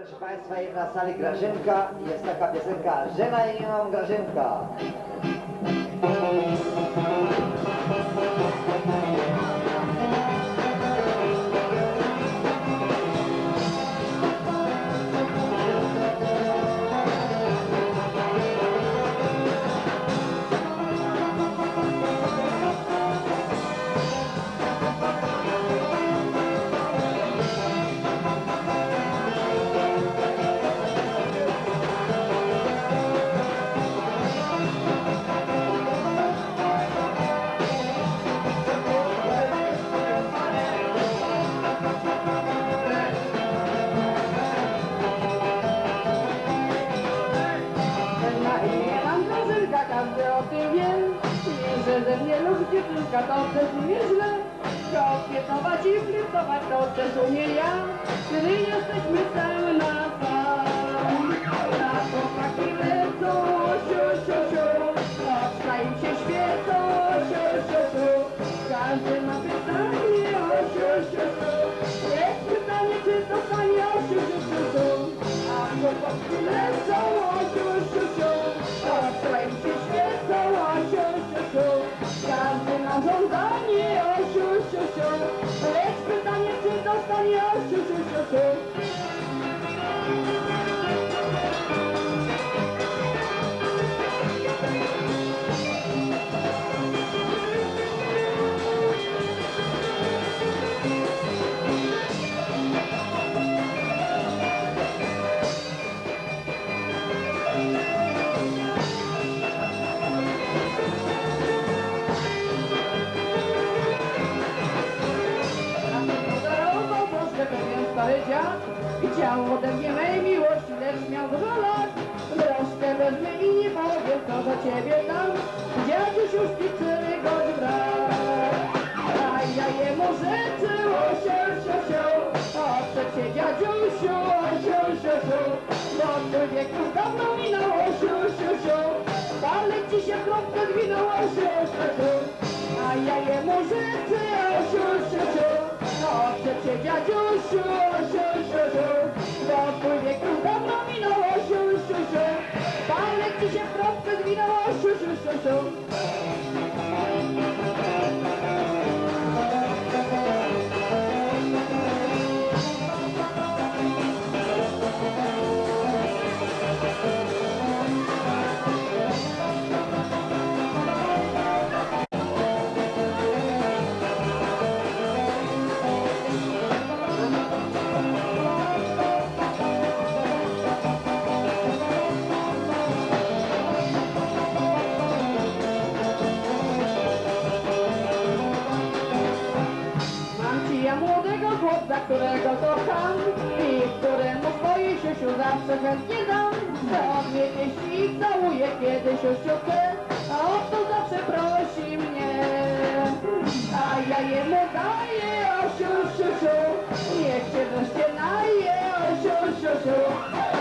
Proszę Państwa, jest na sali Grażynka jest taka piosenka Żena i nie mam Grażynka. I flirtować to umie ja. Jesteśmy sam na sam Na chłopaki lecą, siu, siu, siu. Oczka im się świecą, siu, siu, siu. Każdy ma pytanie, o siu, siu, siu Chciał ode mnie mej miłości, lecz miał dużo lat. Troszkę wezmę i nie powiem, co do ciebie dam. Dziadziuś już pizzery godzi brak A ja jemu rzeczy, o siu, siu, siu Odszedł się. Dziadziusiu, o siu, siu, siu Bo twój wiek już dawno minął, o siu, siu, siu Ale ci się kropkę zwinął, o siu, siu, siu A ja jemu rzeczy, o siu, siu, siu Odszedł się. dziadziusiu, o siu, siu, siu Bo twój wiek już dawno minął, o siu, siu, siu Ale ci się kropkę zwinął, o siu, siu, siu, siu którego kocham I któremu swojej siusiu zawsze chętnie dam. On mnie pieści i całuje, kiedy siusiu chce A o to zawsze prosi mnie. A ja jemu daję, o siu, siu, siu Niech się wreszcie naje, o siu, siu, siu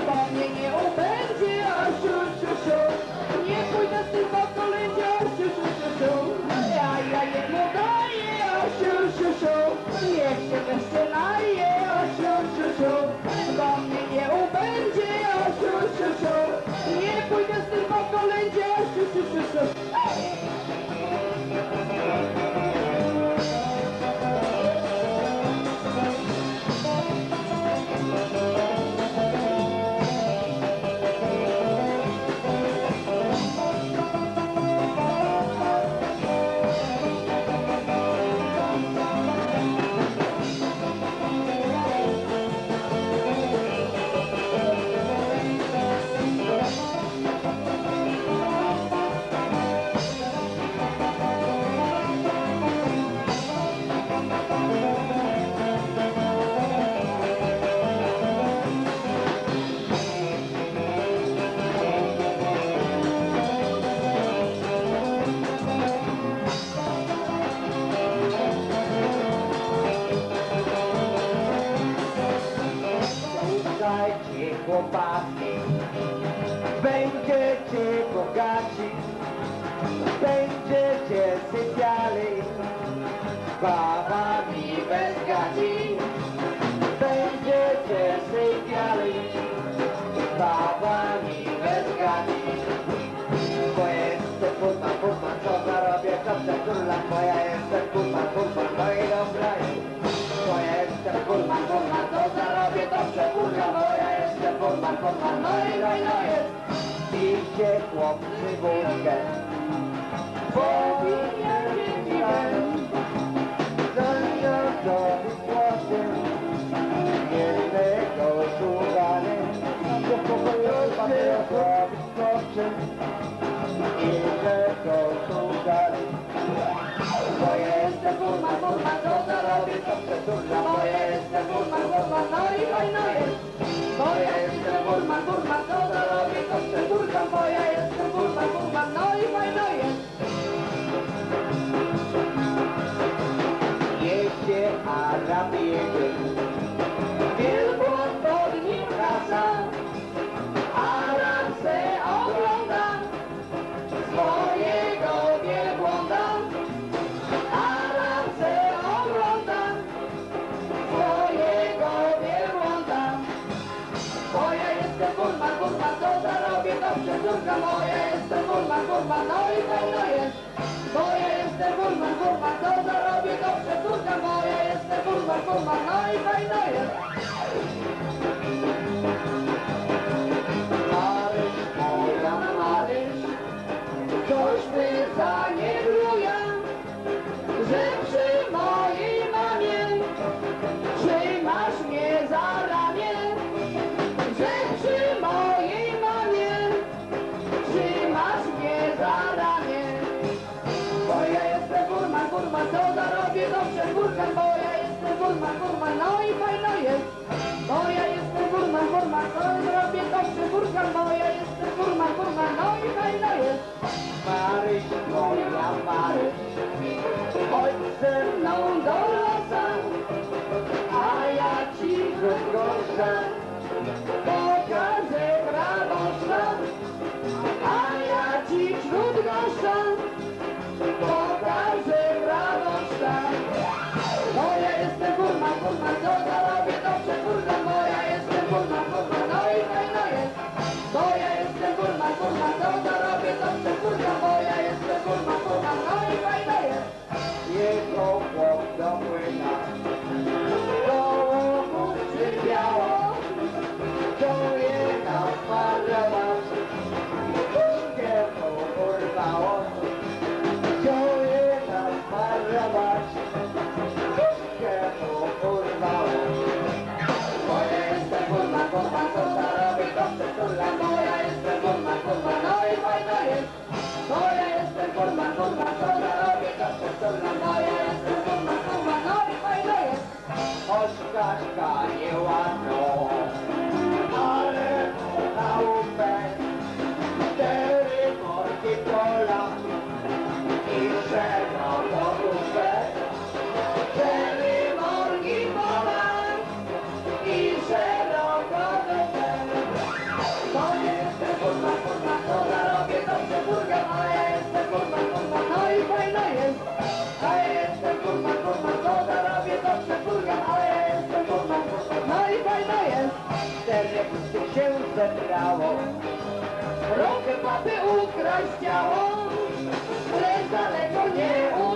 Bo mnie nie ubędzie, o siu, siu, siu Nie pójdę z tym Thank you. sypiali Babami bez gadzi. Będziecie sypiali Babami bez gadzi. Bo jestem puta, puta, co zarobię, to przekróla Bo ja jestem puta, puta, no i dobra Bo jestem kurwa, kurwa, co zarobię, to przekurwa Bo ja jestem kurwa, kurwa, no i no i no jest. Pijcie chłopcy wódkę bo ja jestem burman, burman, to dorobię, to przebórka, bo ja jestem Zagra pięknie Wielbłąd pod nim kasa Adam se ogląda Swojego wielbłąda Adam se ogląda Swojego wielbłąda Bo ja jestem kurwa, kurwa, co zarobię dobrze, córka moja Jestem kurwa, kurwa, no i pewno jest kurwa, kurwa, no i fajnie. Maryś, moja Maryś, coś by za Furman, no i fajno jest, bo ja jestem furman, furman, to robię to przy furkan, bo ja jestem furman, furman, no i fajno jest. Maryś, moja Maryś, chodź ze mną do losa, a ja ci krótko pokażę prawo a ja ci krótko szlak. Jego chłop do młyna Do łoku przybiała działo, lecz daleko nie umarł.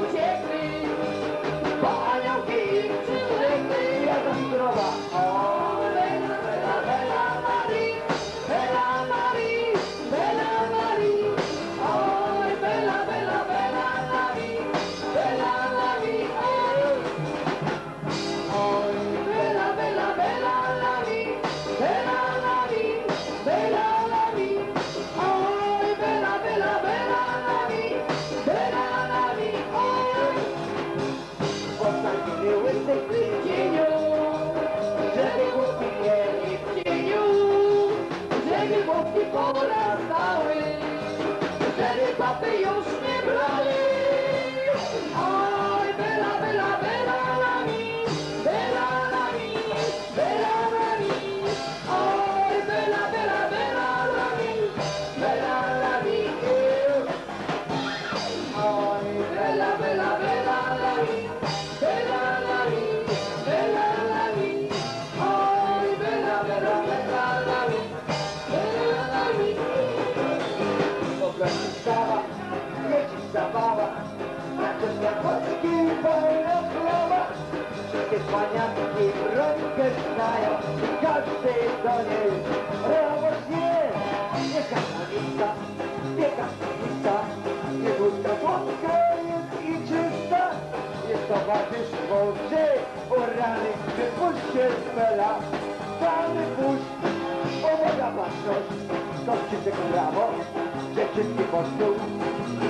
paniatki rączkę znają Każdy do niej robot wie Nie katolista, nie katolista Nie wódka słodka jest i czysta Jest towarzystwo łzy o rany Wypuść się z puść O moja to krzyczyk prawo Że czysty postół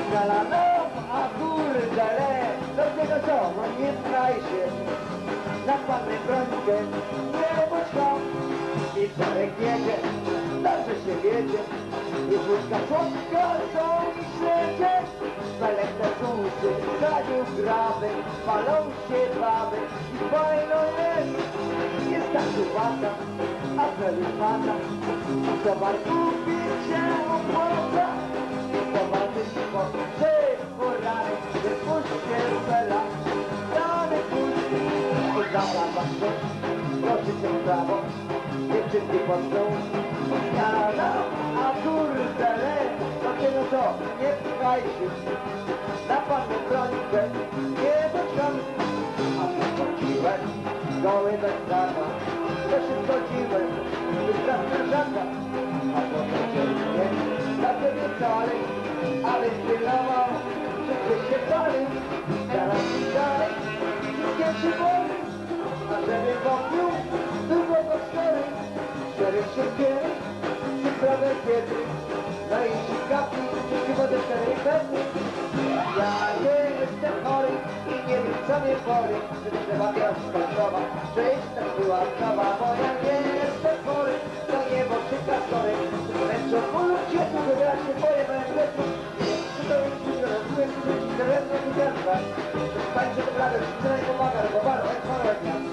Znalazł, a kurde lew tego co, no nie znaj się. Na brońkę, nie bądź tam. I czarek jedzie, dobrze się wiedzie. I wódka słodka są i śledzie. Pelekte dusy, zadził graby, palą się baby. I fajno jest, jest tak uwata, a pelikata. Zobacz, kupi się opłaca. I towarzystwo, zabrała się, w prawo, dziewczynki stół. Jana, a kurde, le, to cię no to, nie pchaj się. Na panu brońkę, nie doczam, a wychodziłem, goły bez prawa. To się zgodziłem, wystarczy żadna, a potem dzielnie, na ciebie wcale, ale pilnował, że się palił, teraz i dalej, wszystkie przyboli, a żeby wokół było go cztery, cztery siekiery, trzy prawe kiedy, no i kapi, chyba do cztery pewny. Jestem chory i nie wiem co mnie że trzeba teraz skończować, że jestem była prawa, bo ja nie jestem chory, to nie moczyka skory, męczą mu ludzie, tu ja się boję, będę tu, czy to jest dużo, rozumiem, czy to jest drewno i wiarka, Tańczy to prawie, że nie pomaga, bo bardzo jak chora dnia. To tu,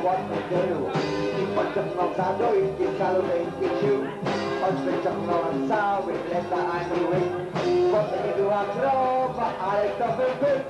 trąbą, na bobłotny tył I pociągnął za dół i caluteńki sił Choć wyciągnąłem cały chleba ani łyk Bo to nie była krowa, ale to był byk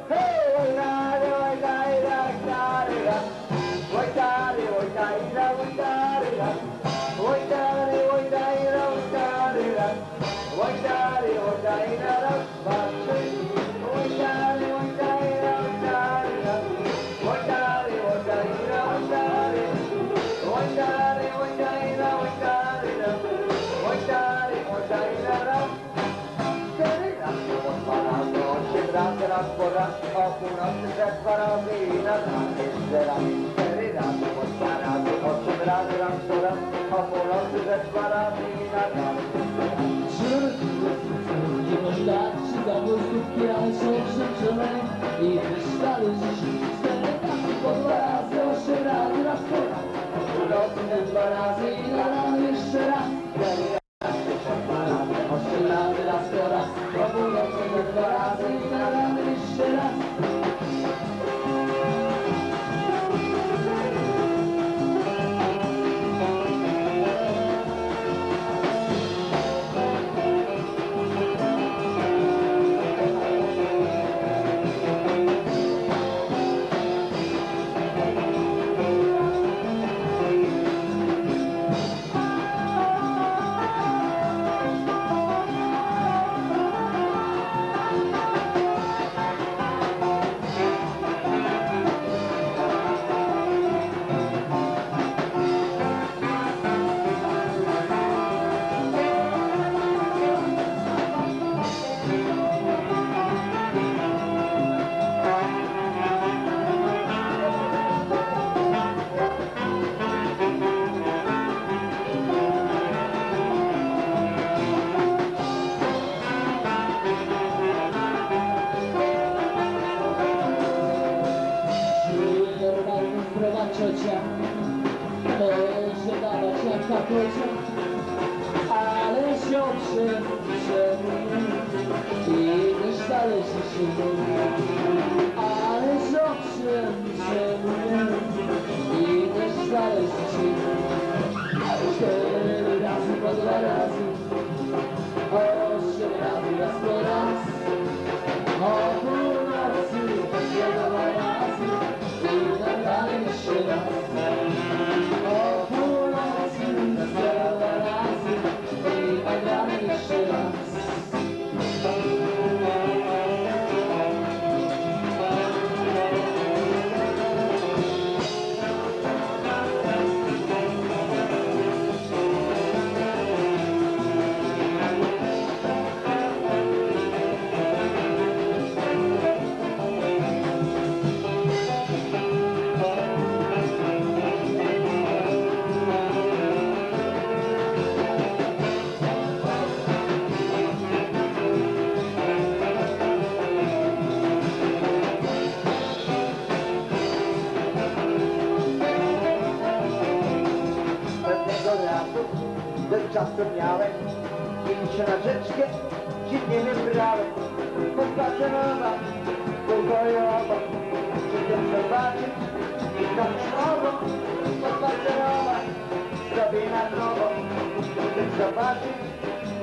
raz, o północy, że dwa razy i na raz jeszcze raz. Cztery razy po dwa razy, osiem razy, raz po raz, o północy, że dwa razy i na raz. Nie wystarczy zawodówki, ale są krzyczone i wystali cztery razy po dwa razy, osiem razy, raz po raz. Północne dwa razy czasem miałem Iść na rzeczkę, dziwnie wybrałem Pospacerować, pokojowo Chcę zobaczyć i tam słowo. Pospacerować, sobie na nowo. Chcę zobaczyć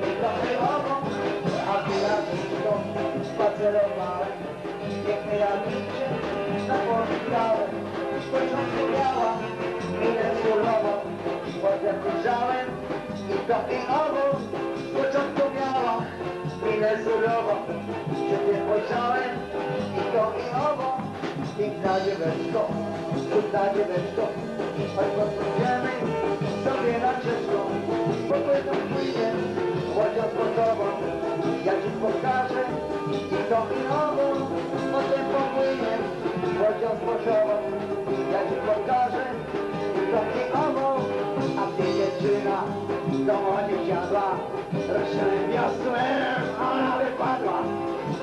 i trochę owo. A ty razem to spacerowałem. Piękny radniczy, na morzu grałem Z początku miała minę surową. Potem ujrzałem Z początku miała minę surową Ciebie spojrzałem i to i owo. Piękna dzieweczko, cudna dzieweczko Choć podróżujemy sobie na czeszką Spokojną płynie łodzią sportową Ja ci pokażę i to i owo. Potem popłynie łodzią sportową Ja ci pokażę i to i owo dziewczyna do wody siadła. Rośnąłem wiosłem, ona wypadła.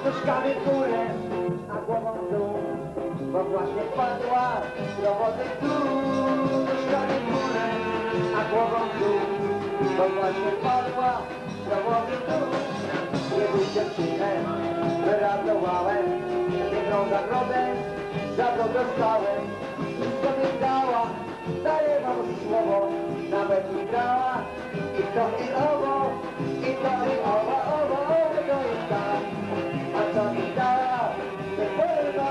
Nóżkami w górę, a głową w dół Bo właśnie wpadła do wody tu Nóżkami w górę, a głową w dół Bo właśnie wpadła do wody tu Kiedyś dziewczynę wyratowałem. Jedną nagrodę za to dostałem mi dała, daję wam słowo Nawet mi dała i to i owo I to i owo, owo, owo to jest tak. A co mi dała, nie wolno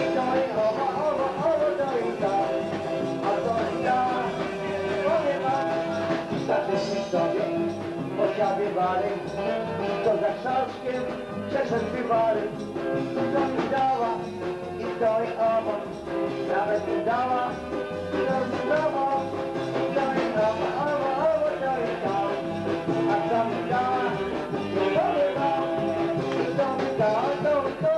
I to i owo, owo, owo to jest tak. A co mi dała, powiem wam Zaczęli sobie posiadywali To za krzaczkiem przeszedł bywary To mi dała i to i owo. Nawet mi dała i rozdawa Don't, don't, don't, don't, don't, don't, don't,